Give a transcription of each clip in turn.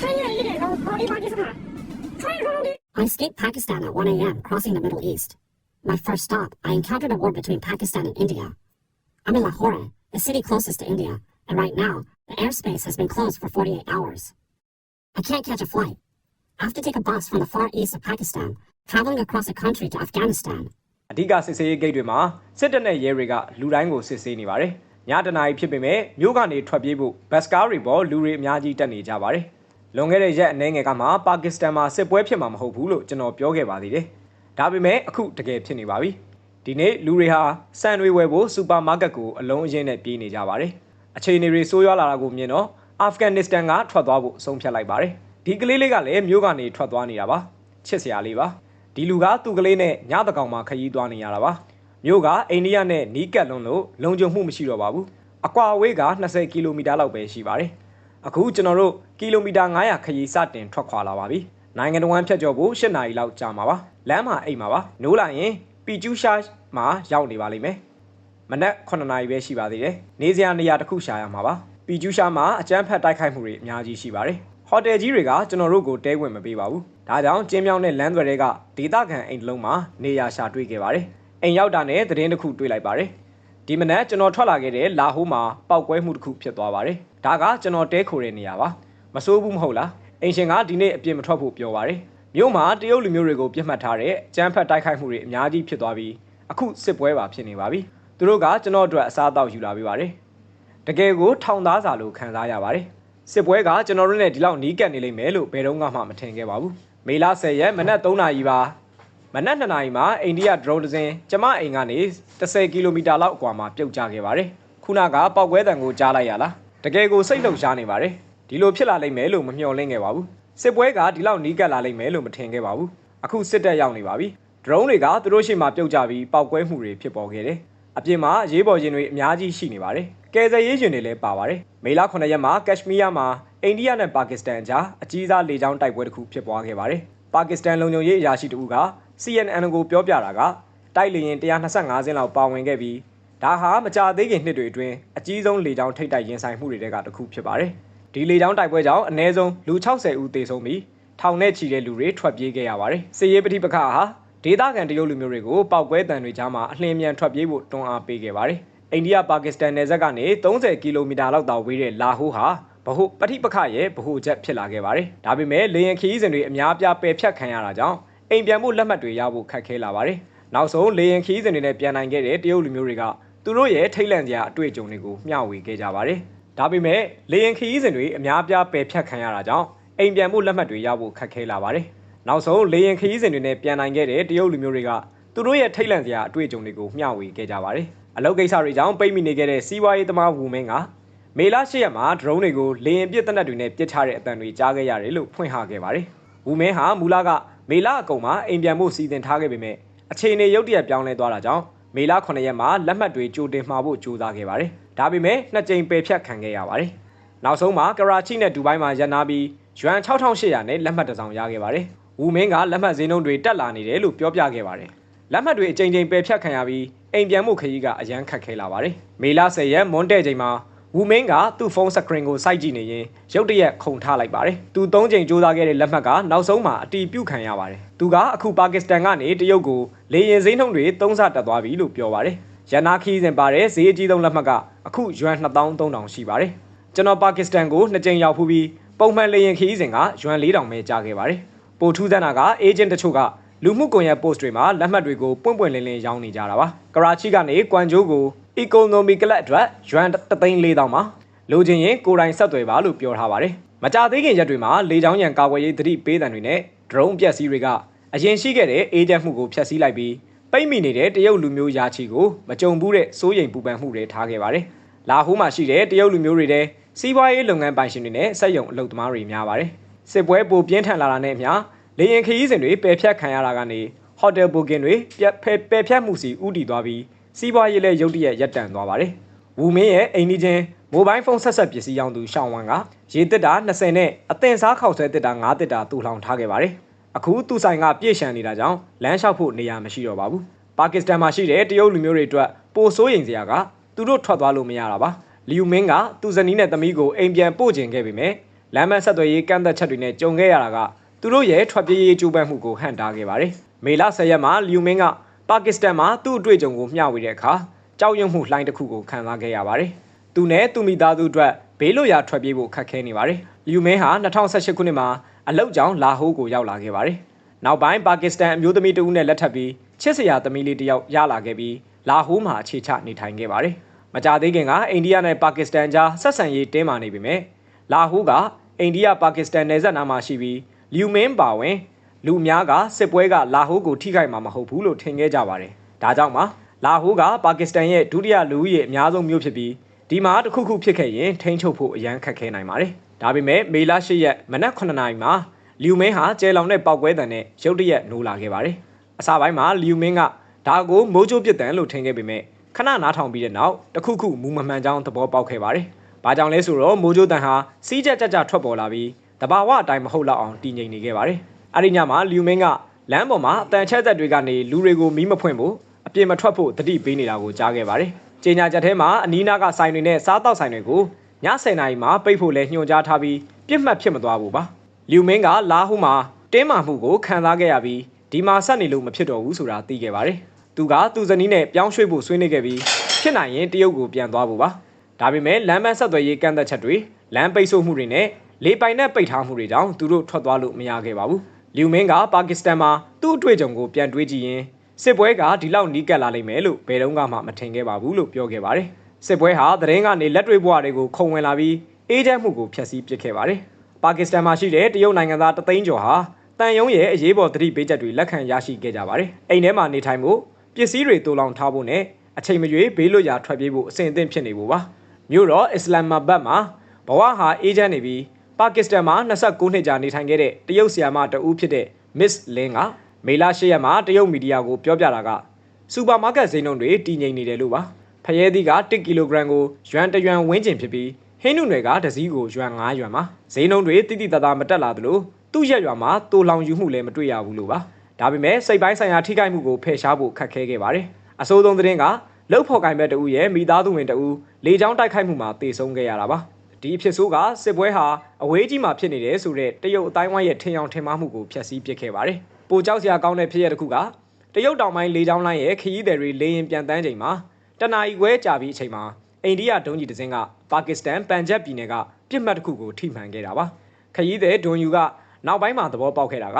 I escaped Pakistan at 1 a.m. crossing the Middle East. My first stop, I encountered a war between Pakistan and India. I'm in Lahore, the city closest to India, and right now, the airspace has been closed for 48 hours. I can't catch a flight. I have to take a bus from the far east of Pakistan, traveling across the country to Afghanistan. အဓိကစစ်ဆေးရေးဂိတ်တွေမှာစစ်တပ်နဲ့ရဲတွေကလူတိုင်းကိုစစ်ဆေးနေပါတယ်။ညတနာရီဖြစ်ပေမဲ့မြို့ကနေထွက်ပြေးဖို့ဘတ်စကားတွေပေါ်လူတွေအများကြီးတက်နေကြပါတယ်။ လွန်ခဲ့တဲ့ရက်အနည်းငယ်ကမှပါကစ္စတန်မှာစစ်ပွဲဖြစ်မှာမဟုတ်ဘူးလို့ကျွန်တော်ပြောခဲ့ပါသေးတယ်။ဒါပေမဲ့အခုတကယ်ဖြစ်နေပါပြီ။ဒီနေ့လူတွေဟာစံတွေဝယ်ဖို့စူပါမားကတ်ကိုအလုံးအရင်းနဲ့ပြေးနေကြပါတယ်။အခြေအနေတွေဆိုးရွားလာတာကိုမြင်တော့အာဖဂန်နစ္စတန်ကထွက်သွားဖို့ဆုံးဖြတ်လိုက်ပါတယ်။ဒီကလေးလေးကလည်းမြို့ကနေထွက်သွားနေတာပါ။ချစ်စရာလေးပါ။ဒီလူကသူ့ကလေးနဲ့ညတကောင်မှခရီးသွားနေရတာပါမြို့ကအိန္ဒိယနဲ့နီးကပ်လွန်းလို့လုံခြုံမှုမရှိတော့ပါဘူးအကွာအဝေးက20ကီလိုမီတာလောက်ပဲရှိပါတယ် အခုကျွန်တော်တို့ကီလိုမီတာ900ခရီးစတင်ထွက်ခွာလာပါပြီနိုင်ငံတော်ဝန်ဖြတ်ကျော်ဖို့10နာရီလောက်ကြာမှာပါလမ်းမှာအိမ်မှာပါနိုးလာရင်ပီကျူးရှာမှာရောက်နေပါလိမ့်မယ်မနက်9နာရီပဲရှိပါသေးတယ်နေစရာနေရာတစ်ခုရှာရမှာပါပီကျူးရှာမှာအကျန်းဖက်တိုက်ခိုက်မှုတွေအများကြီးရှိပါတယ်ဟိုတယ်ကြီးတွေကကျွန်တော်တို့ကိုတဲဝင်မပေးပါဘူးဒါကြောင့်ကျင်းမြောင်းတဲ့လမ်းသွယ်တွေကဒေသခံအိမ်တစ်လုံးမှာနေရာရှာတွေ့ခဲ့ပါတယ်အိမ်ရောက်တာနဲ့သတင်းတစ်ခုတွေ့လိုက်ပါတယ် ဒီမနက်ကျွန်တော်ထွက်လာခဲ့တဲ့လာဟိုးမှာပောက်ကွဲမှုတစ်ခုဖြစ်သွားပါတယ်ဒါကကျွန်တော်တဲခိုတဲ့နေရာပါမစိုးဘူးမဟုတ်လားအိမ်ရှင်ကဒီနေ့အပြင်မထွက်ဖို့ပြောပါတယ်မြို့မှာတရုတ်လူမျိုးတွေကိုပြစ်မှတ်ထားတဲ့ကျန်းဖက်တိုက်ခိုက်မှုတွေအများကြီးဖြစ်သွားပြီးအခုစစ်ပွဲပါဖြစ်နေပါပြီသူတို့ကကျွန်တော်အတွက်အစားအသောက်ယူလာပေးပါတယ်တကယ်ကိုထောင်သားစာလို့ခံစားရပါတယ်စစ်ပွဲကကျွန်တော်တို့နဲ့ဒီလောက်နီးကပ်နေလိမ့်မယ်လို့ဘယ်တော့မှမထင်ခဲ့ပါဘူးမေလ10ရက်မနက်3နာရီပါ မနက်2နာရီမှာအိန္ဒိယဒရုန်းတစ်စင်းကျမအိမ်ကနေ10ကီလိုမီတာလောက်အကွာမှာပြုတ်ကျခဲ့ပါတယ်ခုနကပောက်ကွဲတံကိုကြားလိုက်ရလားတကယ်ကိုစိတ်လှုပ်ရှားနေပါတယ်ဒီလိုဖြစ်လာလိမ့်မယ်လို့မမျှော်လင့်ခဲ့ပါဘူးစစ်ပွဲကဒီလောက်နီးကပ်လာလိမ့်မယ်လို့မထင်ခဲ့ပါဘူးအခုစစ်တပ်ရောက်နေပါပြီဒရုန်းတွေကသူတို့ရှိမှပြုတ်ကျပြီးပောက်ကွဲမှုတွေဖြစ်ပေါ်ခဲ့တယ်အပြင်မှာရေးပေါ်ရင်တွေအများကြီးရှိနေပါတယ်ကယ်ဆယ်ရေးရင်တွေလည်းပါပါတယ်မေလ9ရက်မှာကက်ရှမီးယားမှာအိန္ဒိယနဲ့ပါကစ္စတန်အကြားအကြီးစားလေကြောင်းတိုက်ပွဲတစ်ခုဖြစ်ပွားခဲ့ပါတယ်ပါကစ္စတန်လုံခြုံရေးအရာရှိတဦးက CNN ကိုပြောပြတာကတိုက်လေရင်125စင်းလောက်ပါဝင်ခဲ့ပြီးဒါဟာမကြာသေးခင်နှစ်တွေအတွင်းအကြီးဆုံးလေကြောင်းထိပ်တိုက်ရင်ဆိုင်မှုတွေကတစ်ခုဖြစ်ပါတယ်ဒီလေကြောင်းတိုက်ပွဲကြောင့်အနည်းဆုံးလူ60ဦးသေဆုံးပြီးထောင်နဲ့ချီတဲ့လူတွေထွက်ပြေးခဲ့ရပါတယ်စစ်ရေးပဋိပက္ခဟာဒေသခံတရုတ်လူမျိုးတွေကိုပောက်ကွဲတံတွေကြားမှာအလင်းမြန်ထွက်ပြေးဖို့တွန်းအားပေးခဲ့ပါတယ်အိန္ဒိယပါကစ္စတန်နယ်စပ်ကနေ30ကီလိုမီတာလောက်သာဝေးတဲ့လာဟိုးဟာဗဟုပဋိပက္ခရဲ့ဗဟုချက်ဖြစ်လာခဲ့ပါတယ်။ဒါပေမဲ့လေရင်ခီးစဉ်တွေအများပြားပယ်ဖြတ်ခံရတာကြောင့် အိမ်ပြန်ဖို့လက်မှတ်တွေရဖို့ခက်ခဲလာပါတယ်။နောက်ဆုံးလေရင်ခီးစဉ်တွေနဲ့ပြန်နိုင်ခဲ့တဲ့တရုတ်လူမျိုးတွေကသူတို့ရဲ့ထိတ်လန့်စရာအတွေ့အကြုံတွေကိုမျှဝေခဲ့ကြပါတယ်။ဒါပေမဲ့လေရင်ခီးစဉ်တွေအများပြားပယ်ဖြတ်ခံရတာကြောင့်အိမ်ပြန်ဖို့လက်မှတ်တွေရဖို့ခက်ခဲလာပါတယ်။နောက်ဆုံးလေရင်ခီးစဉ်တွေနဲ့ပြန်နိုင်ခဲ့တဲ့တရုတ်လူမျိုးတွေကသူတို့ရဲ့ထိတ်လန့်စရာအတွေ့အကြုံတွေကိုမျှဝေခဲ့ကြပါတယ်။အလုပ်ကိစ္စတွေကြောင့်ပိတ်မိနေခဲ့တဲ့စီးပွားရေးသမားဝူမင်းကမေလ၈ရက်မှာဒရုန်းတွေကိုလေရင်ပစ်တနက်တွေနဲ့ပစ်ချတဲ့အတန်တွေကြားခဲ့ရတယ်လို့ဖွင့်ဟခဲ့ပါတယ်။ဝူမင်းဟာမူလက မေလအကုန်မှာအိမ်ပြန်ဖို့စီစဉ်ထားခဲ့ပေမဲ့အခြေအနေရုတ်တရက်ပြောင်းလဲသွားတာကြောင့်မေလ9ရက်မှာလက်မှတ်တွေကြိုတင်မှာဖို့ကြိုးစားခဲ့ပါတယ်။ဒါပေမဲ့နှစ်ကြိမ်ပယ်ဖြတ်ခံခဲ့ရပါတယ်။နောက်ဆုံးမှာကရာချိနဲ့ဒူဘိုင်းမှာရပ်နာပြီးယွမ်6800နဲ့လက်မှတ်တစ်စောင်ရခဲ့ပါတယ်။ဝူမင်းကလက်မှတ်ဈေးနှုန်းတွေတက်လာနေတယ်လို့ပြောပြခဲ့ပါတယ်။လက်မှတ်တွေအကြိမ်ကြိမ်ပယ်ဖြတ်ခံရပြီးအိမ်ပြန်မှုခရီးကအရန်ခတ်ခဲလာပါတယ်။မေလ10ရက်မွန်တဲ့ချိန်မှာ ဝူမင်းကသူ့ဖုန်းစကရင်ကိုစိုက်ကြည့်နေရင်ရုတ်တရက်ခုန်ထားလိုက်ပါတယ်။သူ၃ချိန်ကြိုးစားခဲ့တဲ့လက်မှတ်ကနောက်ဆုံးမှာအတီးပြုတ်ခံရပါတယ်။သူကအခုပါကစ္စတန်ကနေတရုတ်ကိုလေရင်စိမ်းနှုန်းတွေသုံးဆတက်သွားပြီလို့ပြောပါတယ်။ရန်နာခီးစဉ်ပါတဲ့ဈေးအကြီးဆုံးလက်မှတ်ကအခုယွမ်2300ရှိပါတယ်။ကျွန်တော်ပါကစ္စတန်ကိုနှစ်ကြိမ်ရောက်ဖူးပြီးပုံမှန်လေရင်ခီးစဉ်ကယွမ်4000ပဲကြားခဲ့ပါတယ်။ပိုထူးဆန်းတာကအေဂျင့်တချို့ကလူမှုကွန်ရက် post တွေမှာလက်မှတ်တွေကိုပွင့်ပွင့်လင်းလင်းရောင်းနေကြတာပါ။ကရာချိကနေကွမ်ဂျိုကို economical အတွက်ယွမ်3,400မှာလိုချင်ရင်ကိုယ်တိုင်ဆက်သွယ်ပါလို့ပြောထားပါတယ်။မကြသေးခင်ရက်တွေမှာလေကြောင်းရန်ကာကွယ်ရေးသတိပေးတံတွေနဲ့ drone ပျက်စီးတွေကအရင်ရှိခဲ့တဲ့အေဂျင့်မှုကိုဖျက်ဆီးလိုက်ပြီးပိတ်မိနေတဲ့တရုတ်လူမျိုးယာချီကိုမကြုံဘူးတဲ့စိုးရိမ်ပူပန်မှုတွေထားခဲ့ပါတယ်။လာဟိုးမှာရှိတဲ့တရုတ်လူမျိုးတွေတဲ့စီးပွားရေးလုပ်ငန်းပိုင်ရှင်တွေနဲ့စက်ရုံအလုပ်သမားတွေများပါတယ်။စစ်ပွဲပိုပြင်းထန်လာတာနဲ့အမျှလေရင်ခရီးစဉ်တွေပယ်ဖြတ်ခံရတာကနေဟိုတယ်ဘိုကင်တွေပြက်ဖယ်ပယ်ဖြတ်မှုစီဥတီသွားပြီး စီးပွားရေးလည်းရုတ်တရက်ရပ်တန့်သွားပါတယ်။ဝူမင်းရဲ့အိမ်နီးချင်းမိုဘိုင်းဖုန်းဆက်ဆက်ပစ္စည်းရောင်းသူရှောင်းဝမ်ကရေတစ်တာ20နဲ့အသင်စားခောက်ဆွဲတစ်တာ9တစ်တာတူလောင်ထားခဲ့ပါတယ်။အခုသူ့ဆိုင်ကပြည့်ရှံနေတာကြောင့်လမ်းလျှောက်ဖို့နေရာမရှိတော့ပါဘူး။ပါကစ္စတန်မှာရှိတဲ့တရုတ်လူမျိုးတွေအတွက်ပိုစိုးရိမ်စရာကသူတို့ထွက်သွားလို့မရတာပါ။လီယူမင်းကသူ့ဇနီးနဲ့သမီးကိုအိမ်ပြန်ပို့ကျင်ခဲ့ပေမဲ့လမ်းမဆက်သွယ်ရေးကန့်သက်ချက်တွေနဲ့ကြုံခဲ့ရတာကသူတို့ရဲ့ထွက်ပြေးရေးကြိုးပမ်းမှုကိုဟန့်တားခဲ့ပါတယ်။မေလ10ရက်မှာလီယူမင်းက ပါကစ္စတန်မှာသူ့အတွေ့အကြုံကိုမျှဝေတဲ့အခါကြောက်ရွံ့မှုလှိုင်းတစ်ခုကိုခံစားခဲ့ရပါတယ်။သူနဲ့သူမိသားစုအတွက်ဘေးလွတ်ရာထွက်ပြေးဖို့ခက်ခဲနေပါတယ်။လီယူမင်းဟာ2018ခုနှစ်မှာအလောက်ကြောင်လာဟိုးကိုရောက်လာခဲ့ပါတယ်။နောက်ပိုင်းပါကစ္စတန်အမျိုးသမီးတဦးနဲ့လက်ထပ်ပြီးချစ်စရာသမီးလေးတစ်ယောက်ရလာခဲ့ပြီးလာဟိုးမှာအခြေချနေထိုင်ခဲ့ပါတယ်။မကြသေးခင်ကအိန္ဒိယနဲ့ပါကစ္စတန်ကြားဆက်ဆံရေးတင်းမာနေပေမဲ့လာဟိုးကအိန္ဒိယပါကစ္စတန်နယ်စပ်နားမှာရှိပြီးလီယူမင်းပါဝင် လူအများကစစ်ပွဲကလာဟိုးကိုထိခိုက်မှာမဟုတ်ဘူးလို့ထင်ခဲ့ကြပါတယ်။ဒါကြောင့်ပါလာဟိုးကပါကစ္စတန်ရဲ့ဒုတိယလူဦးရေအများဆုံးမြို့ဖြစ်ပြီးဒီမှာတစ်ခုခုဖြစ်ခဲ့ရင်ထိန်းချုပ်ဖို့အရန်ခက်ခဲနိုင်ပါတယ်။ဒါပေမဲ့မေလ၈ရက်မနက်9:00နာရီမှာလီယူမင်းဟာကျဲလောင်တဲ့ပောက်ကွဲတံနဲ့ရုတ်တရက်နိုးလာခဲ့ပါတယ်။အစပိုင်းမှာလီယူမင်းကဒါကိုမိုးချိုးပစ်တံလို့ထင်ခဲ့ပေမဲ့ခဏနားထောင်ပြီးတဲ့နောက်တစ်ခုခုမူမမှန်ကြောင်းသဘောပေါက်ခဲ့ပါတယ်။ဘာကြောင့်လဲဆိုတော့မိုးချိုးတံဟာစီးကြက်ကြက်ကြထွက်ပေါ်လာပြီးတဘာဝအတိုင်းမဟုတ်တော့အောင်တည်ငြိမ်နေခဲ့ပါတယ်။ အဲဒီညမှာလီယူမင်းကလမ်းပေါ်မှာအတန်ချက်သက်တွေကနေလူတွေကိုမီးမဖွင့်ဖို့အပြင်မထွက်ဖို့တတိပေးနေတာကိုကြားခဲ့ပါတယ်။ကြေညာချက်ထဲမှာအနီးနားကဆိုင်တွေနဲ့စားတောက်ဆိုင်တွေကိုည10:00နာရီမှာပိတ်ဖို့လဲညွှန်ကြားထားပြီးပြစ်မှတ်ဖြစ်မသွားဘူးပါ။လီယူမင်းကလာဟူမှာတင်းမာမှုကိုခံစားခဲ့ရပြီးဒီမှာဆက်နေလို့မဖြစ်တော့ဘူးဆိုတာသိခဲ့ပါတယ်။သူကသူ့ဇနီးနဲ့ပြောင်းရွှေ့ဖို့ဆွေးနွေးခဲ့ပြီးဖြစ်နိုင်ရင်တရုတ်ကိုပြန်သွားဖို့ပါ။ဒါပေမဲ့လမ်းမဆက်သွယ်ရေးကန့်သက်ချက်တွေလမ်းပိတ်ဆို့မှုတွေနဲ့လေပိုင်နဲ့ပိတ်ထားမှုတွေကြောင့်သူတို့ထွက်သွားလို့မရခဲ့ပါဘူး။ လီယူမင်းကပါကစ္စတန်မှာသူ့အတွေ့အကြုံကိုပြန်တွေးကြည့်ရင်စစ်ပွဲကဒီလောက်နီးကပ်လာလိမ့်မယ်လို့ဘယ်တော့မှမထင်ခဲ့ပါဘူးလို့ပြောခဲ့ပါတယ်။စစ်ပွဲဟာသတင်းကနေလက်တွေ့ဘဝတွေကိုခုံဝင်လာပြီးအေးချမ်းမှုကိုဖျက်ဆီးပစ်ခဲ့ပါတယ်။ပါကစ္စတန်မှာရှိတဲ့တရုတ်နိုင်ငံသားတသိန်းကျော်ဟာတန်ယုံရဲ့အရေးပေါ်သတိပေးချက်တွေလက်ခံရရှိခဲ့ကြပါတယ်။အိမ်ထဲမှာနေထိုင်ဖို့ပစ္စည်းတွေတူလောင်ထားဖို့နဲ့အချိန်မရွေးဘေးလွတ်ရာထွက်ပြေးဖို့အဆင်အသင့်ဖြစ်နေဖို့ပါ။မြို့တော်အစ္စလာမာဘတ်မှာဘဝဟာအေးချမ်းနေပြီး ပါကစ္စတန်မှာ29နှစ်ကြာနေထိုင်ခဲ့တဲ့တရုတ်ဆီယာမတဦးဖြစ်တဲ့ Miss Lin ကမေလ10ရက်မှာတရုတ်မီဒီယာကိုပြောပြတာကစူပါမားကတ်ဈေးနှုန်းတွေတည်ငြိမ်နေတယ်လို့ပါ။ဖရဲသီးက1ကီလိုဂရမ်ကိုယွမ်1ယွမ်ဝန်းကျင်ဖြစ်ပြီးဟင်းနုနယ်ကတစ်စည်းကိုယွမ်9ယွမ်ပါ။ဈေးနှုန်းတွေတိတိတသားမတက်လာသလိုသူ့ရက်ရွာမှာတိုလောင်ယူမှုလည်းမတွေ့ရဘူးလို့ပါ။ဒါပေမဲ့စိတ်ပိုင်းဆိုင်ရာထိခိုက်မှုကိုဖယ်ရှားဖို့ခက်ခဲခဲ့ပါတယ်။အဆိုးဆုံးသတင်းကလောက်ဖော်ကိုင်ဘက်တဦးရဲ့မိသားစုဝင်တဦးလေကြောင်းတိုက်ခိုက်မှုမှာတေဆုံးခဲ့ရတာပါ။ ဒီအဖြစ်ဆိုးကစစ်ပွဲဟာအဝေးကြီးမှာဖြစ်နေတယ်ဆိုတဲ့တရုတ်အတိုင်းဝိုင်းရဲ့ထင်အောင်ထင်မှားမှုကိုဖျက်ဆီးပစ်ခဲ့ပါတယ်။ပိုကြောက်စရာကောင်းတဲ့ဖြစ်ရပ်တစ်ခုကတရုတ်တောင်ပိုင်းလေကြောင်းလိုင်းရဲ့ခရီးသည်တွေလေရင်ပြန်တန်းချိန်မှာတနအီခွဲကြာပြီးအချိန်မှာအိန္ဒိယဒုံးကြီးတစ်စင်းကပါကစ္စတန်ပန်ဂျပ်ပြည်နယ်ကပြစ်မှတ်တစ်ခုကိုထိမှန်ခဲ့တာပါ။ခရီးသည်ဒွန်ယူကနောက်ပိုင်းမှာသဘောပေါက်ခဲ့တာက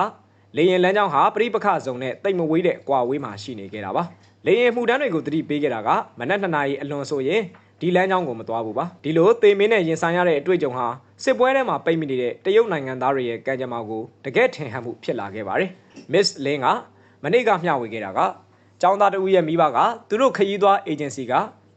လေရင်လမ်းကြောင်းဟာပြိပခဇုံနဲ့တိတ်မဝေးတဲ့အကွာဝေးမှာရှိနေခဲ့တာပါ။လေရင်မှုတန်းတွေကိုတတိပေးခဲ့တာကမနက်2နာရီအလွန်ဆိုရင် ဒီလမ်းကြောင်းကိုမသွားဘူးပါဒီလိုသေမင်းနဲ့ရင်ဆိုင်ရတဲ့အတွေ့အကြုံဟာစစ်ပွဲထဲမှာပိတ်မိနေတဲ့တရုတ်နိုင်ငံသားတွေရဲ့ကံကြမ္မာကိုတကယ်ထင်ဟပ်မှုဖြစ်လာခဲ့ပါတယ်။ Miss Lin ကမနေ့ကမျှဝေခဲ့တာကကျောင်းသားတဦးရဲ့မိဘကသူတို့ခရီးသွားအေဂျင်စီက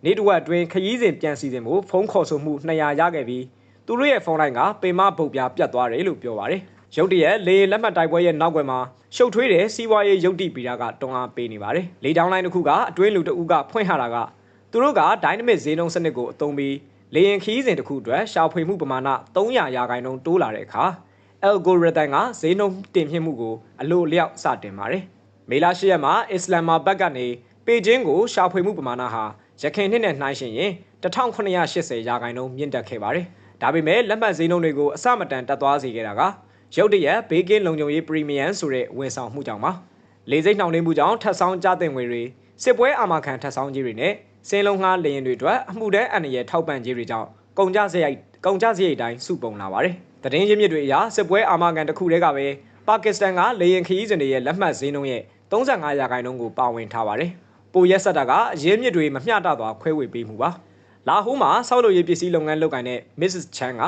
နေတဝက်အတွင်းခရီးစဉ်ပြန်စီစဉ်မှုဖုန်းခေါ်ဆိုမှု200ရခဲ့ပြီးသူတို့ရဲ့ဖုန်းလိုင်းကပေမပုတ်ပြားပြတ်သွားတယ်လို့ပြောပါတယ်။ရုတ်တရက်လေလက်မှတ်တိုက်ပွဲရဲ့နောက်ွယ်မှာရှုပ်ထွေးတဲ့စီးပွားရေးရုတ်တိပီတာကတွန်းအားပေးနေပါတယ်။လေတောင်းလိုင်းတစ်ခုကအတွင်းလူတအုပ်ကဖွင့်ဟတာက သူတို့က dynamic ဈေးနှုန်းစနစ်ကိုအသုံးပြီးလေရင်ခီးစဉ်တစ်ခုအတွက်ရှာဖွေမှုပမာဏ300ရာခိုင်နှုန်းတိုးလာတဲ့အခါ algorithm ကဈေးနှုန်းတင်မြင့်မှုကိုအလိုလျောက်စတင်ပါတယ်။မေလ10ရက်မှာအစ္စလာမာဘတ်ကနေပေကျင်းကိုရှာဖွေမှုပမာဏဟာရခိုင်နှစ်နဲ့နှိုင်းယှဉ်ရင်1980ရာခိုင်နှုန်းမြင့်တက်ခဲ့ပါတယ်။ဒါပေမဲ့လက်မှတ်ဈေးနှုန်းတွေကိုအစမတန်တက်သွားစေခဲ့တာကရုတ်တရက်ဘေးကင်းလုံခြုံရေးပရီမီယံဆိုတဲ့ဝန်ဆောင်မှုကြောင့်ပါ။လေစိတ်နှောင့်နှေးမှုကြောင့်ထပ်ဆောင်ကြတဲ့ငွေတွေစစ်ပွဲအာမခံထပ်ဆောင်ကြီးတွေနဲ့ စင်းလုံးငှားလေရင်တွေအတွက်အမှုတန်းအန္တရာယ်ထောက်ပံ့ခြင်းတွေကြောင့်ကုန်ကြစရိုက်ကုန်ကြစရိတ်တိုင်းစုပုံလာပါတယ်။သတင်းရင်းမြစ်တွေအရစစ်ပွဲအာမခံတစ်ခုတည်းကပဲပါကစ္စတန်ကလေရင်ခရီးစဉ်တွေရဲ့လက်မှတ်ဈေးနှုန်းရဲ့35ရာခိုင်နှုန်းကိုပါဝင်ထားပါတယ်။ပိုရက်ဆက်တာကအရင်းမြစ်တွေမမျှတသွားခွဲဝေပေးမှုပါ။လာဟိုးမှာစောက်လုပ်ရေးပစ္စည်းလုပ်ငန်းလုပ်ကိုင်တဲ့ Mrs. Chan က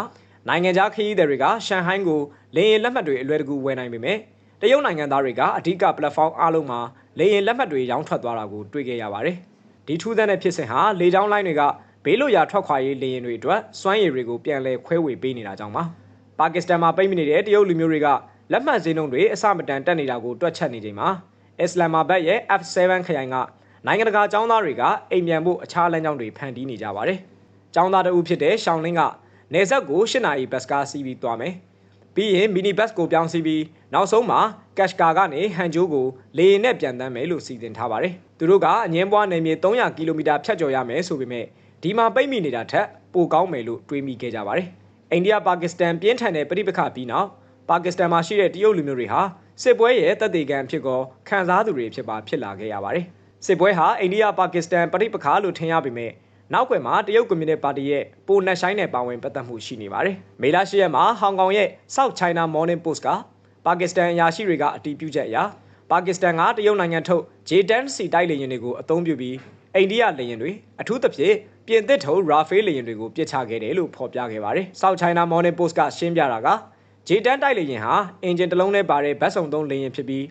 နိုင်ငံခြားခရီးသည်တွေကရှန်ဟိုင်းကိုလေရင်လက်မှတ်တွေအလွယ်တကူဝယ်နိုင်ပေမဲ့တရုတ်နိုင်ငံသားတွေကအဓိက platform အားလုံးမှာလေရင်လက်မှတ်တွေရောင်းထွက်သွားတာကိုတွေ့ခဲ့ရပါတယ်။ ဒီထူးဆန်းတဲ့ဖြစ်စဉ်ဟာလေကြောင်းလိုင်းတွေကဘေးလွတ်ရာထွက်ခွာရေးလေရင်တွေအတွက်စွမ်းရည်တွေကိုပြန်လည်ခွဲဝေပေးနေတာကြောင့်ပါ။ပါကစ္စတန်မှာပိတ်မိနေတဲ့တရုတ်လူမျိုးတွေကလက်မှတ်ဈေးနှုန်းတွေအစမတန်တက်နေတာကိုတွက်ချက်နေချိန်မှာအစ္စလာမာဘတ်ရဲ့ F7 ခရိုင်ကနိုင်ငံတကာចောင်းသားတွေကအိမ်ပြန်ဖို့အခြားလမ်းကြောင်းတွေဖန်တီးနေကြပါတယ်။ចောင်းသားတဦးဖြစ်တဲ့ရှောင်းလင်းကနေဆက်ကို၈နာရီဘတ်ကားစီးပြီးသွားမယ်။ ပြီးရင်မီနီဘတ်ကိုပြောင်းစီးပြီးနောက်ဆုံးမှာကက်ရှ်ကာကနေဟန်ဂျိုးကိုလေယာဉ်နဲ့ပြန်တမ်းမယ်လို့စီစဉ်ထားပါတယ်။သူတို့ကအငင်းပွားနယ်မြေ300ကီလိုမီတာဖြတ်ကျော်ရမယ်ဆိုပေမဲ့ဒီမှာပိတ်မိနေတာထက်ပိုကောင်းမယ်လို့တွေးမိခဲ့ကြပါတယ်။အိန္ဒိယပါကစ္စတန်ပြင်းထန်တဲ့ပြည်ပခါပြီးနောက်ပါကစ္စတန်မှာရှိတဲ့တရုတ်လူမျိုးတွေဟာစစ်ပွဲရဲ့တပ်သေးကံဖြစ်ကောခံစားသူတွေဖြစ်ပါဖြစ်လာခဲ့ရပါတယ်စစ်ပွဲဟာအိန္ဒိယပါကစ္စတန်ပြည်ပခါလို့ထင်ရပေမဲ့ နောက်ွယ်မှာတရုတ်ကွန်မြူနတီပါတီရဲ့ပိုနက်ဆိုင်နဲ့ပါဝင်ပတ်သက်မှုရှိနေပါတယ်မေလ10ရက်မှာဟောင်ကောင်ရဲ့ South China Morning Post ကပါကစ္စတန်အရာရှိတွေကအတည်ပြုချက်အရပါကစ္စတန်ကတရုတ်နိုင်ငံထုတ် J-10 စီတိုက်လေယာဉ်တွေကိုအသုံးပြုပြီးအိန္ဒိယလေယာဉ်တွေအထူးသဖြင့်ပြင်သစ်ထုတ် Rafale လေယာဉ်တွေကိုပစ်ချခဲ့တယ်လို့ဖော်ပြခဲ့ပါတယ်။ South China Morning Post ကရှင်းပြတာက J-10 တိုက်လေယာဉ်ဟာအင်ဂျင်တစ်လုံးနဲ့ပါတဲ့ဗတ်စုံသုံးလေယာဉ်ဖြစ်ပြီး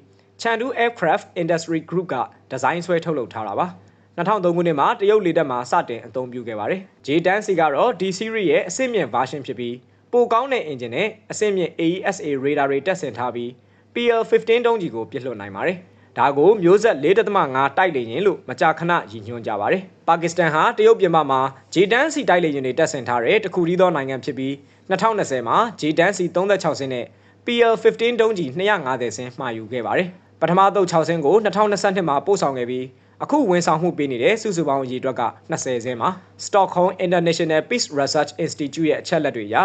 Chengdu Aircraft Industry Group ကဒီဇိုင်းဆွဲထုတ်လုပ်ထားတာပါ။ 2003ခုနှစ်မှာတရုတ်လေတပ်မှာစတင်အသုံးပြုခဲ့ပါတယ်။ J10 စီကတော့ D series ရဲ့အဆင့်မြင့် version ဖြစ်ပြီးပိုကောင်းတဲ့ engine နဲ့အဆင့်မြင့် AESA radar တွေတက်ဆင်ထားပြီး PL15 တုံးကြီးကိုပြစ်လွှတ်နိုင်ပါတယ်။ဒါကိုမျိုးဆက်4.5တိုက်လေရင်လို့မကြာခဏရည်ညွှန်းကြပါတယ်။ပါကစ္စတန်ဟာတရုတ်ပြည်မှာ J10 စီတိုက်လေရင်တွေတက်ဆင်ထားတဲ့တခုတည်းသောနိုင်ငံဖြစ်ပြီး2020မှာ J10 စီ36စင်းနဲ့ PL15 တုံးကြီး250စင်းမှာယူခဲ့ပါတယ်။ပထမသုတ်6စင်းကို2022မှာပို့ဆောင်ခဲ့ပြီး အခုဝန်ဆောင်မှုပေးနေတဲ့စုစုပေါင်းအရေအတွက်က20စင်းမှာ Stockholm International Peace Research Institute ရဲ့အချက်လက်တွေအရ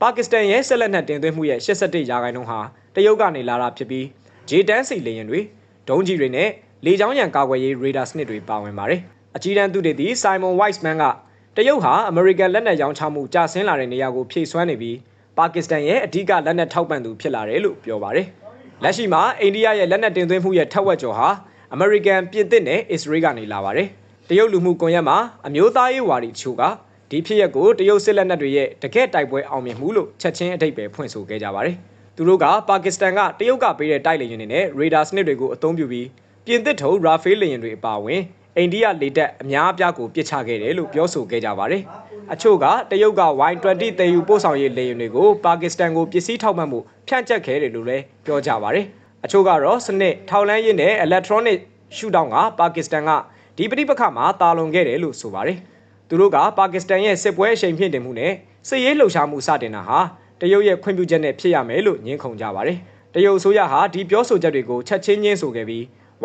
ပါကစ္စတန်ရဲ့ဆက်လက်နက်တင်သွင်းမှုရဲ့81ရာခိုင်နှုန်းဟာတရုတ်ကနေလာတာဖြစ်ပြီး J10 စီလေယာဉ်တွေဒုံးကြီးတွေနဲ့လေကြောင်းရန်ကာကွယ်ရေးရေဒါစနစ်တွေပါဝင်ပါတယ်။အကြီးတန်းသူတေသီ Simon Weissman ကတရုတ်ဟာအမေရိကန်လက်နက်ရောင်းချမှုကျဆင်းလာတဲ့နေရာကိုဖြည့်ဆွမ်းနေပြီးပါကစ္စတန်ရဲ့အဓိကလက်နက်ထောက်ပံ့သူဖြစ်လာတယ်လို့ပြောပါတယ်။လက်ရှိမှာအိန္ဒိယရဲ့လက်နက်တင်သွင်းမှုရဲ့ထက်ဝက်ကျော်ဟာ အမေရိကန်ပြင်သစ်နဲ့အစ္စရေးကနေလာပါတယ်။တရုတ်လူမှုကွန်ရက်မှာအမျိုးသားရေးဝါဒီချို့ကဒီဖြစ်ရက်ကိုတရုတ်စစ်လက်နက်တွေရဲ့တကယ့်တိုက်ပွဲအောင်မြင်မှုလို့ချက်ချင်းအထိပ္ပယ်ဖွင့်ဆိုခဲ့ကြပါတယ်။သူတို့ကပါကစ္စတန်ကတရုတ်ကပေးတဲ့တိုက်လေယာဉ်တွေနဲ့ရေဒါစနစ်တွေကိုအသုံးပြုပြီးပြင်သစ်ထုတ်ရာဖေးလေယာဉ်တွေအပါအဝင်အိန္ဒိယလေတပ်အများအပြားကိုပစ်ချခဲ့တယ်လို့ပြောဆိုခဲ့ကြပါတယ်။အချို့ကတရုတ်က Y20 တည်ယူပို့ဆောင်ရေးလေယာဉ်တွေကိုပါကစ္စတန်ကိုပစ္စည်းထောက်ပံ့မှုဖြန့်ကျက်ခဲ့တယ်လို့လည်းပြောကြပါတယ်။ အချို့ကတော့စနစ်ထောက်လန်းရေးနဲ့ electronic ရှူတောင်းကပါကစ္စတန်ကဒီပဋိပက္ခမှာတာလွန်ခဲ့တယ်လို့ဆိုပါတယ်။သူတို့ကပါကစ္စတန်ရဲ့စစ်ပွဲအရှိန်မြင့်တင်မှုနဲ့စစ်ရေးလှုပ်ရှားမှုစတင်တာဟာတရုတ်ရဲ့ခွင့်ပြုချက်နဲ့ဖြစ်ရမယ်လို့ညှင်းခုန်ကြပါတယ်။တရုတ်အစိုးရဟာဒီပြောဆိုချက်တွေကိုချက်ချင်းညှင်းဆိုခဲ့ပြီး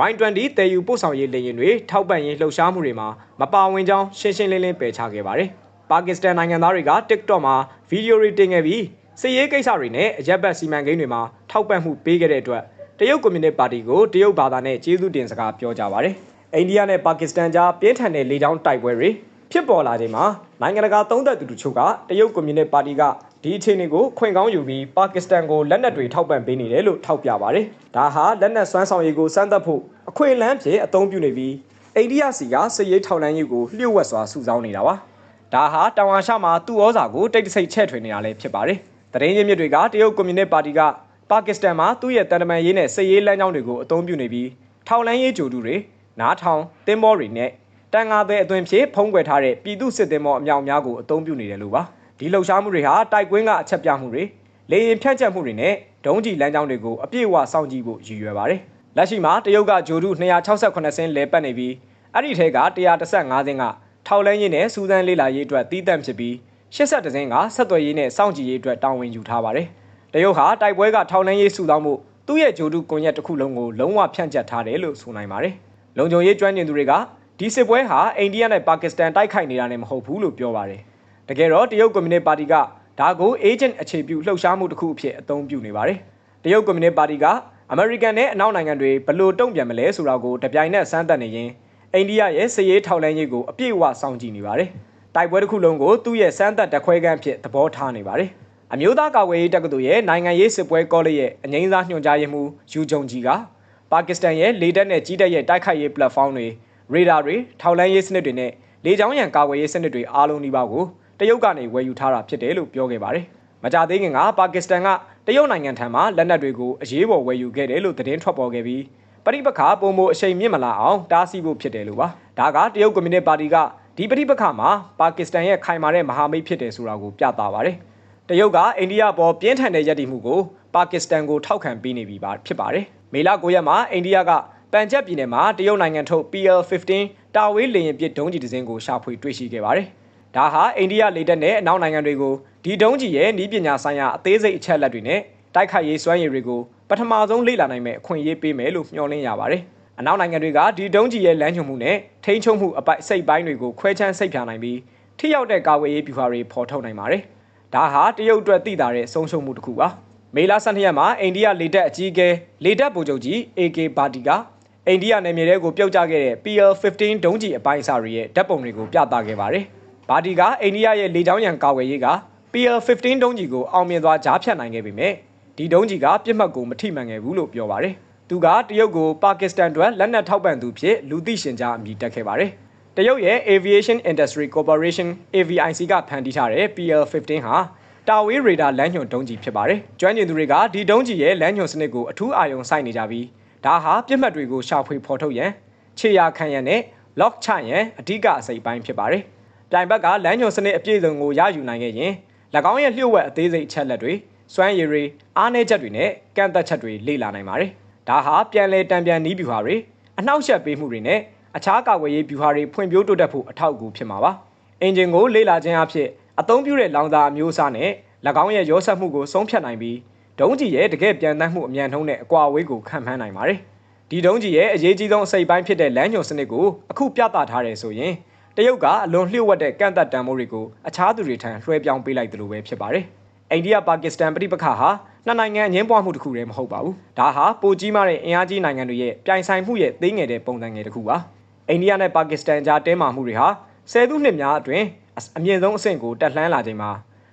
Y20 တည်ယူပို့ဆောင်ရေးလေယာဉ်တွေထောက်ပံ့ရေးလှုပ်ရှားမှုတွေမှာမပါဝင်ကြောင်းရှင်းရှင်းလင်းလင်းပယ်ချခဲ့ပါတယ်။ပါကစ္စတန်နိုင်ငံသားတွေက TikTok မှာဗီဒီယိုတွေတင်ခဲ့ပြီးစစ်ရေးကိစ္စတွေနဲ့အရက်ဘတ်စီမံကိန်းတွေမှာထောက်ပံ့မှုပေးခဲ့တဲ့အတွက်တ ရုတ်ကွန်မြူနတီပါတီကိုတရုတ်ဘာသာနဲ့ကျေးဇူးတင်စကားပြောကြပါတယ်။အိန္ဒိယနဲ့ပါကစ္စတန်ကြားပြင်းထန်တဲ့လေကြောင်းတိုက်ပွဲတွေဖြစ်ပေါ်လာချိန်မှာနိုင်ငံတကာသုံးသက်သူတို့ချို့ကတရုတ်ကွန်မြူနတီပါတီကဒီအခြေအနေကိုခွင့်ကောင်းယူပြီးပါကစ္စတန်ကိုလက်နက်တွေထောက်ပံ့ပေးနေတယ်လို့ထောက်ပြပါတယ်။ဒါဟာလက်နက်စွမ်းဆောင်ရည်ကိုစမ်းသပ်ဖို့အခွင့်အလမ်းဖြစ်အသုံးပြုနေပြီးအိန္ဒိယစီကစစ်ရေးထောက်လှမ်းရေးကိုလျှို့ဝှက်စွာစုဆောင်းနေတာပါ။ဒါဟာတောင်အာရှမှာသူ့ဩဇာကိုတိတ်တဆိတ်ချဲ့ထွင်နေတာလည်းဖြစ်ပါတယ်။တရင်ရင်းမြစ်တွေကတရုတ်ကွန်မြူနတီပါတီက ပါကစ္စတန်မှာသူ့ရဲ့တန်တမန်ရေးနဲ့စစ်ရေးလမ်းကြောင်းတွေကိုအသုံးပြုနေပြီးထောက်လှမ်းရေးကြိုတူတွေနားထောင်တင်းဘောတွေနဲ့တန်ငါသည်အသွင်ဖြစ်ဖုံးကွယ်ထားတဲ့ပြည်သူစစ်သည်မောအမြောက်အများကိုအသုံးပြုနေတယ်လို့ပါဒီလှုပ်ရှားမှုတွေဟာတိုက်ကွင်းကအချက်ပြမှုတွေလေရင်ဖြန့်ကျက်မှုတွေနဲ့ဒုံးကျည်လမ်းကြောင်းတွေကိုအပြည့်အဝစောင့်ကြည့်ဖို့ရည်ရွယ်ပါတယ်လက်ရှိမှာတရုတ်ကဂျိုဒု268စင်းလဲပတ်နေပြီးအဲ့ဒီထဲက135စင်းကထောက်လန်းရေးနဲ့စူးစမ်းလေးလာရေးအတွက်တီးတန့်ဖြစ်ပြီး80စင်းကဆက်သွယ်ရေးနဲ့စောင့်ကြည့်ရေးအတွက်တာဝန်ယူထားပါတယ် တရုတ်ဟာတိုက်ပွဲကထောက်လန်းရေးစုဆောင်းမှုသူ့ရဲ့ဂျိုဒုကွန်ရက်တစ်ခုလုံးကိုလုံးဝဖြန့်ကျက်ထားတယ်လို့ဆိုနိုင်ပါတယ်လုံခြုံရေးကျွမ်းကျင်သူတွေကဒီစစ်ပွဲဟာအိန္ဒိယနဲ့ပါကစ္စတန်တိုက်ခိုက်နေတာနဲ့မဟုတ်ဘူးလို့ပြောပါတယ်။တကယ်တော့တရုတ်ကွန်မြူနတီပါတီကဒါကို agent အခြေပြုလှုပ်ရှားမှုတစ်ခုအဖြစ်အသုံးပြုနေပါတယ်။တရုတ်ကွန်မြူနတီပါတီကအမေရိကန်နဲ့အနောက်နိုင်ငံတွေဘလို့တုံ့ပြန်မလဲဆိုတာကိုတပြိုင်နက်စမ်းသပ်နေရင်အိန္ဒိယရဲ့စစ်ရေးထောက်လှမ်းရေးကိုအပြည့်အဝစောင့်ကြည့်နေပါတယ်။တိုက်ပွဲတစ်ခုလုံးကိုသူ့ရဲ့စမ်းသပ်တခွဲခန်းဖြစ်သဘောထားနေပါတယ်။ အမျိုးသားကာကွယ်ရေးတက္ကသိုလ်ရဲ့နိုင်ငံရေးစစ်ပွဲကောလိပ်ရဲ့အငိမ့်စားညွှန်ကြားရေးမှူးယူဂျုံဂျီကပါကစ္စတန်ရဲ့လေတပ်နဲ့ကြီးတပ်ရဲ့တိုက်ခိုက်ရေး platform တွေရေဒါတွေထောက်လန်းရေးစနစ်တွေနဲ့လေကြောင်းရန်ကာကွယ်ရေးစနစ်တွေအားလုံးဒီပါကိုတရုတ်ကနေဝယ်ယူထားတာဖြစ်တယ်လို့ပြောခဲ့ပါတယ်။မကြသေးခင်ကပါကစ္စတန်ကတရုတ်နိုင်ငံထံမှလက်နက်တွေကိုအရေးပေါ်ဝယ်ယူခဲ့တယ်လို့သတင်းထွက်ပေါ်ခဲ့ပြီးပဋိပက္ခပုံမအရှိန်မြင့်မလာအောင်တားဆီးဖို့ဖြစ်တယ်လို့ပါ။ဒါကတရုတ်ကွန်မြူနတီပါတီကဒီပဋိပက္ခမှာပါကစ္စတန်ရဲ့ခိုင်မာတဲ့မဟာမိတ်ဖြစ်တယ်ဆိုတာကိုပြသပါတယ်။တ ရုတ်ကအိန္ဒိယပေါ်ပြင်းထန်တဲ့ရည်တည်မှုကိုပါကစ္စတန်ကိုထောက်ခံပေးနေပြီပါဖြစ်ပါတယ်။မေလ9ရက်မှာအိန္ဒိယကပန်ချက်ပြည်နယ်မှာတရုတ်နိုင်ငံထုတ် PL-15 တာဝေးလေယာဉ်ပစ်ဒုံးကျည်တစ်စင်းကိုရှာဖွေတွေ့ရှိခဲ့ပါတယ်။ဒါဟာအိန္ဒိယလေတပ်နဲ့အနောက်နိုင်ငံတွေကိုဒီဒုံးကျည်ရဲ့ဤပညာဆိုင်ရာအသေးစိတ်အချက်အလက်တွေနဲ့တိုက်ခိုက်ရေးစွမ်းရည်တွေကိုပထမဆုံးလေ့လာနိုင်မဲ့အခွင့်အရေးပေးမယ်လို့မျှော်လင့်ရပါတယ်။အနောက်နိုင်ငံတွေကဒီဒုံးကျည်ရဲ့လမ်းညွှန်မှုနဲ့ထိန်းချုပ်မှုအပိုက်စိတ်ပိုင်းတွေကိုခွဲခြမ်းစိတ်ဖြာနိုင်ပြီးထိရောက်တဲ့ကာကွယ်ရေးဗျူဟာတွေဖော်ထုတ်နိုင်ပါတယ်။ ဒါဟာတရုတ်အတွက်သိတာတဲ့ဆုံးရှုံးမှုတစ်ခုပါမေလ12ရက်မှာအိန္ဒိယလေတပ်အကြီးအကဲလေတပ်ဗိုလ်ချုပ်ကြီး AK ဘာတီကအိန္ဒိယနယ်မြေတွေကိုပြုတ်ကျခဲ့တဲ့ PL-15 ဒုံးကျည်အပိုင်းအစတွေရဲ့ဓာတ်ပုံတွေကိုပြသခဲ့ပါတယ်ဘာတီကအိန္ဒိယရဲ့လေကြောင်းရန်ကာကွယ်ရေးက PL-15 ဒုံးကျည်ကိုအောင်မြင်သွားကြားဖြတ်နိုင်ခဲ့ပေမဲ့ဒီဒုံးကျည်ကပြစ်မှတ်ကိုမထိမှန်ခဲ့ဘူးလို့ပြောပါတယ်သူကတရုတ်ကိုပါကစ္စတန်အတွက်လက်နက်ထောက်ပံ့သူဖြစ်လူသိရှင်ကြားအမည်တက်ခဲ့ပါတယ် တရုတ်ရဲ့ Aviation Industry Corporation AVIC ကဖန်တီးထားတဲ့ PL-15 ဟာတာဝေးရေဒါလမ်းညွှန်ဒုံးကျည်ဖြစ်ပါတယ်။ကျွမ်းကျင်သူတွေကဒီဒုံးကျည်ရဲ့လမ်းညွှန်စနစ်ကိုအထူးအာရုံစိုက်နေကြပြီးဒါဟာပြစ်မှတ်တွေကိုရှာဖွေဖော်ထုတ်ရန်ခြေရာခံရန်နဲ့ lock ချရန်အဓိကအစိပ်ပိုင်းဖြစ်ပါတယ်။ပြိုင်ဘက်ကလမ်းညွှန်စနစ်အပြည့်စုံကိုရယူနိုင်ခဲ့ရင်၎င်းရဲ့လျှို့ဝှက်အသေးစိတ်အချက်လက်တွေစွမ်းရည်တွေအားနည်းချက်တွေနဲ့ကန့်သက်ချက်တွေလေ့လာနိုင်ပါတယ်။ဒါဟာပြန်လည်တံပြန်နီးဗျူဟာတွေအနှောက်အယှက်ပေးမှုတွေနဲ့ အခြားကာကွယ်ရေးဗျူဟာတွေဖွံ့ဖြိုးတိုးတက်ဖို့အထောက်အကူဖြစ်မှာပါ။အင်ဂျင်ကိုလေ့လာခြင်းအဖြစ်အသုံးပြုတဲ့လောင်စာအမျိုးအစားနဲ့၎င်းရဲ့ရောစက်မှုကိုဆုံးဖြတ်နိုင်ပြီးဒုံးကျည်ရဲ့တကယ်ပြန်တမ်းမှုအမြန်နှုန်းနဲ့အကွာအဝေးကိုခံမှန်းနိုင်ပါတယ်။ဒီဒုံးကျည်ရဲ့အရေးကြီးဆုံးအစိပ်ပိုင်းဖြစ်တဲ့လမ်းညွှန်စနစ်ကိုအခုပြသထားတယ်ဆိုရင်တရုတ်ကအလွန်လျှို့ဝှက်တဲ့ကန့်သက်တန်မိုးတွေကိုအခြားသူတွေထံလွှဲပြောင်းပေးလိုက်တယ်လို့ပဲဖြစ်ပါတယ်။အိန္ဒိယပါကစ္စတန်ပြည်ပခါဟာနှစ်နိုင်ငံအငင်းပွားမှုတစ်ခုတည်းမဟုတ်ပါဘူး။ဒါဟာပိုကြီးမားတဲ့အင်အားကြီးနိုင်ငံတွေရဲ့ပြိုင်ဆိုင်မှုရဲ့သေးငယ်တဲ့ပုံစံငယ်တစ်ခုပါ။ အိန္ဒိယနဲ့ပါကစ္စတန်ကြားတဲမာမှုတွေဟာဆယ်စုနှစ်များအတွင်းအမြင့်ဆုံးအဆင့်ကိုတက်လှမ်းလာချိန်မှာ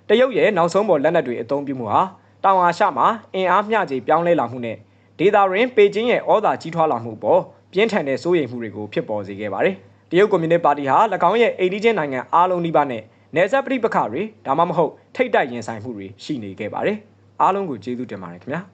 တရုတ်ရဲ့နောက်ဆုံးပေါ်လက်နက်တွေအသုံးပြုမှုဟာတောင်အာရှမှာအင်အားမျှခြေပြောင်းလဲလာမှုနဲ့ဒေသရင်းပေကျင်းရဲ့ဩဇာကြီးထွားလာမှုပေါ်ပြင်းထန်တဲ့စိုးရိမ်မှုတွေကိုဖြစ်ပေါ်စေခဲ့ပါတယ်။တရုတ်ကွန်မြူနစ်ပါတီဟာ၎င်းရဲ့အိန္ဒိချင်းနိုင်ငံအားလုံးနီးပါးနဲ့နယ်စပ်ပြိပခါတွေဒါမှမဟုတ်ထိတ်တိုက်ရင်ဆိုင်မှုတွေရှိနေခဲ့ပါတယ်။အားလုံးကိုကျေးဇူးတင်ပါတယ်ခင်ဗျာ။